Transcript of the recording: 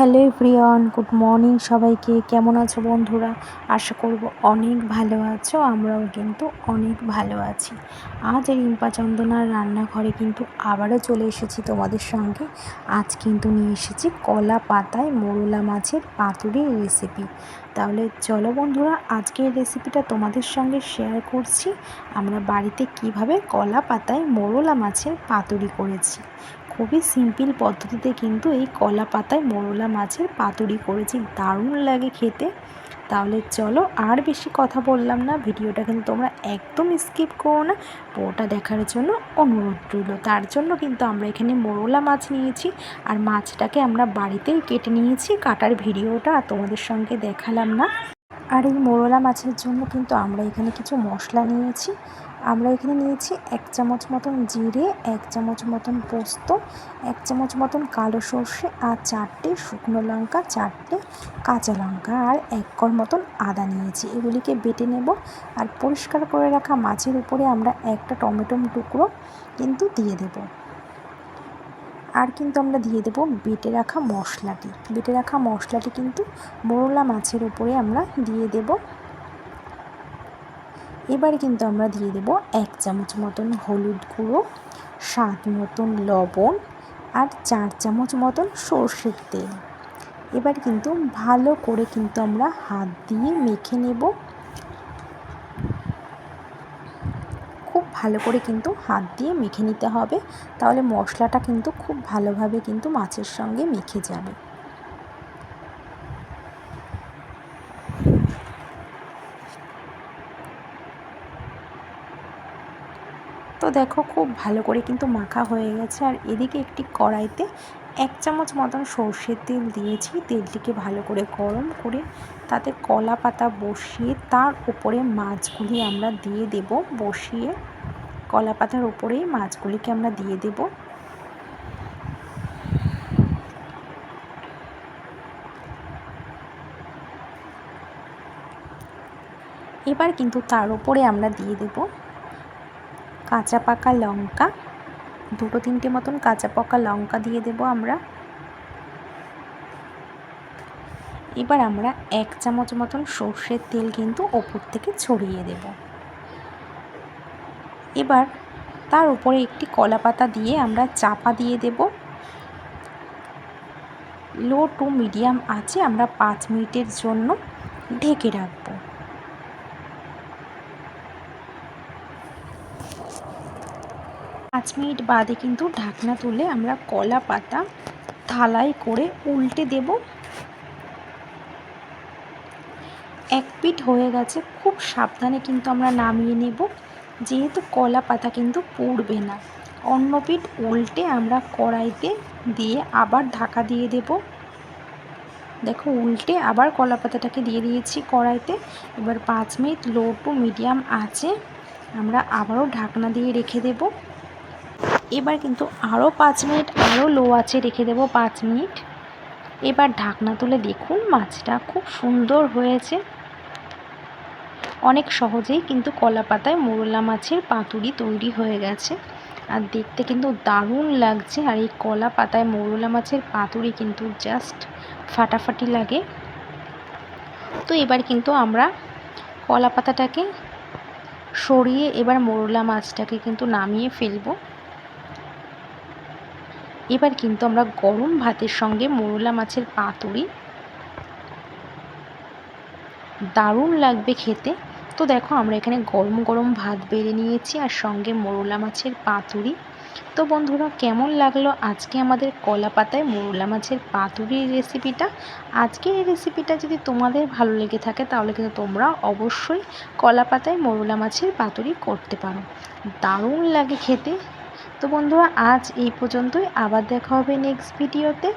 Hello everyone, good morning সবাইকে। কেমন আছো বন্ধুরা? আশা করব অনেক ভালো আছো, আমরাও কিন্তু অনেক ভালো আছি। আজ রিম্পা চন্দনার রান্নাঘরে কিন্তু আবারও চলে এসেছি তোমাদের সঙ্গে। আজ কিন্তু নিয়ে এসেছি কলা পাতায় মোরলা মাছের পাতুরির রেসিপি তাহলে চলো বন্ধুরা, আজকের রেসিপিটা তোমাদের সঙ্গে শেয়ার করছি। আমরা বাড়িতে কীভাবে কলা পাতায় মোরলা মাছের পাতুরি করেছি। খুবই সিম্পল পদ্ধতিতে কিন্তু এই কলা পাতায় মোরলা মাছের পাতুরি করেছি। দারুণ লাগে খেতে। তাহলে চলো আর বেশি কথা বললাম না। ভিডিওটা কিন্তু তোমরা একদম স্কিপ করো না। পুরোটা দেখার জন্য অনুরোধ রইল। তার জন্য কিন্তু আমরা এখানে মোরলা মাছ নিয়েছি আর মাছটাকে আমরা বাড়িতেই কেটে নিয়েছি। কাটার ভিডিওটা তোমাদের সঙ্গে দেখালাম না। আর এই মোরলা মাছের জন্য কিন্তু আমরা এখানে কিছু মশলা নিয়েছি। আমরা এখানে নিয়েছি এক চামচ মতন জিরে, এক চামচ মতন পোস্ত, এক চামচ মতন কালো সর্ষে আর চারটে শুকনো লঙ্কা, চারটে কাঁচা লঙ্কা আর এক কর মতন আদা নিয়েছি। এগুলিকে বেটে নেব আর পরিষ্কার করে রাখা মাছের উপরে আমরা একটা টমেটো টুকরো কিন্তু দিয়ে দেব। আর কিন্তু আমরা দিয়ে দেবো বেটে রাখা মশলাটি। বেটে রাখা মশলাটি কিন্তু মোরলা মাছের উপরে আমরা দিয়ে দেবো। এবারে কিন্তু আমরা দিয়ে দেব এক চামচ মতন হলুদ গুঁড়ো, স্বাদ মতন লবণ আর চার চামচ মতন সর্ষের তেল। এবার কিন্তু ভালো করে কিন্তু আমরা হাত দিয়ে মেখে নেব খুব ভালো করে কিন্তু হাত দিয়ে মেখে নিতে হবে। তাহলে মশলাটা কিন্তু খুব ভালোভাবে কিন্তু মাছের সঙ্গে মেখে যাবে। তো দেখো খুব ভালো করে কিন্তু মাখা হয়ে গেছে। আর এদিকে একটি কড়াইতে এক চামচ মতন সর্ষের তেল দিয়েছি। তেলটিকে ভালো করে গরম করে তাতে কলা পাতা বসিয়ে তার উপরে মাছগুলি আমরা দিয়ে দেব। বসিয়ে কলা পাতার উপরেই মাছগুলিকে আমরা দিয়ে দেব। এবার কিন্তু তার উপরে আমরা দিয়ে দেব কাঁচা পাকা লঙ্কা। দুটো তিনটে মতন কাঁচা পাকা লঙ্কা দিয়ে দেব আমরা। এবার আমরা এক চামচ মতন সর্ষের তেল কিন্তু ওপর থেকে ছড়িয়ে দেব। এবার তার উপরে একটি কলা পাতা দিয়ে আমরা চাপা দিয়ে দেব। লো টু মিডিয়াম আছে আমরা পাঁচ মিনিটের জন্য ঢেকে রাখব। পাঁচ মিনিট বাদে কিন্তু ঢাকনা তুলে আমরা কলা পাতা থালায় করে উল্টে দেব। এক পিঠ হয়ে গেছে, খুব সাবধানে কিন্তু আমরা নামিয়ে নেব। যেহেতু কলা পাতা কিন্তু পুড়বে না। অন্য পিঠ উল্টে আমরা কড়াইতে দিয়ে আবার ঢাকা দিয়ে দেব। দেখো, উল্টে আবার কলা পাতাটাকে দিয়ে দিয়েছি কড়াইতে। এবার পাঁচ মিনিট লো টু মিডিয়াম আছে, আমরা আবারও ঢাকনা দিয়ে রেখে দেবো। এবার কিন্তু আরও পাঁচ মিনিট, আরও লো আছে রেখে দেবো পাঁচ মিনিট। এবার ঢাকনা তুলে দেখুন, মাছটা খুব সুন্দর হয়েছে। অনেক সহজেই কিন্তু কলা পাতায় মোরলা মাছের পাতুরি তৈরি হয়ে গেছে। আর দেখতে কিন্তু দারুণ লাগছে। আর এই কলা পাতায় মোরলা মাছের পাতুরি কিন্তু জাস্ট ফাটাফাটি লাগে। তো এবার কিন্তু আমরা কলা পাতাটাকে সরিয়ে এবার মোরলা মাছটাকে কিন্তু নামিয়ে ফেলব। এবার কিন্তু আমরা গরম ভাতের সঙ্গে মোরলা মাছের পাতুরি। দারুণ লাগবে খেতে। তো দেখো, আমরা এখানে গরম গরম ভাত বেড়ে নিয়েছি আর সঙ্গে মোরলা মাছের পাতুরি। তো বন্ধুরা, কেমন লাগল আজকে আমাদের কলা পাতায় মোরলা মাছের পাতুরির রেসিপিটা? আজকে এই রেসিপিটা যদি তোমাদের ভালো লেগে থাকে, তাহলে কিন্তু তোমরা অবশ্যই কলা পাতায় মোরলা মাছের পাতুরি করতে পারো। দারুণ লাগে খেতে। তো বন্ধুরা, আজ এই পর্যন্তই। আবার দেখা হবে নেক্সট ভিডিওতে